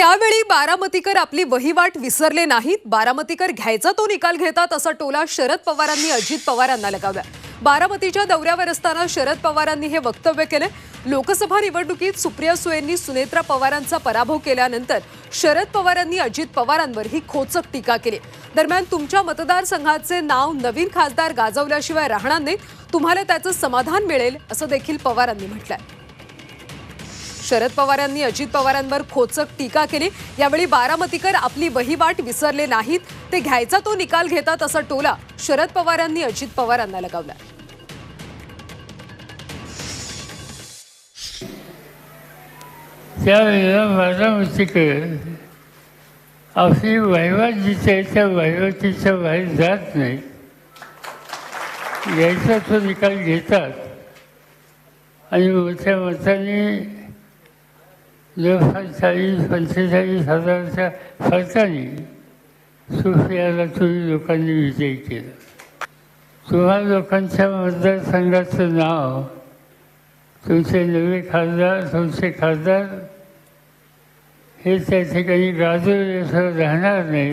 त्यावेळी बारामतीकर आपली वहिवाट विसरले नाहीत. बारामतीकर घ्यायचा तो निकाल घेतात असा टोला शरद पवारांनी अजित पवारांना लगावला. बारामतीच्या दौऱ्यावर असताना शरद पवारांनी हे वक्तव्य केले. लोकसभा निवडणुकीत सुप्रिया सुयेंनी सुनेत्रा पवारांचा पराभव केल्यानंतर शरद पवारांनी अजित पवारांवर ही खोचक टीका केली. दरम्यान तुमच्या मतदारसंघाचे नाव नवीन खासदार गाजवल्याशिवाय राहणार नाही तुम्हाला त्याचं समाधान मिळेल असं देखील पवारांनी म्हटलंय. शरद पवारांनी अजित पवारांवर खोचक टीका केली. यावेळी बारामतीकर आपली वहिवाट विसरले नाहीत. ते घ्यायचा तो निकाल घेतात असा टोला शरद पवारांनी अजित पवारांना लगावला. त्यावेळेला बारामतीकडे आपली वहिवाट जिथे त्या वहिवाटीच्या बाहेर जात नाही. यायचा तो निकाल घेतात. आणि मोठ्या मताने जवळपास चाळीस पंचेचाळीस हजाराच्या फरकाने सुफियाला तुम्ही लोकांनी विजयी केला. तुम्हा लोकांच्या मतदारसंघाचं नाव तुमचे नवे खासदार तुमचे खासदार हे त्या ठिकाणी असं राहणार नाही.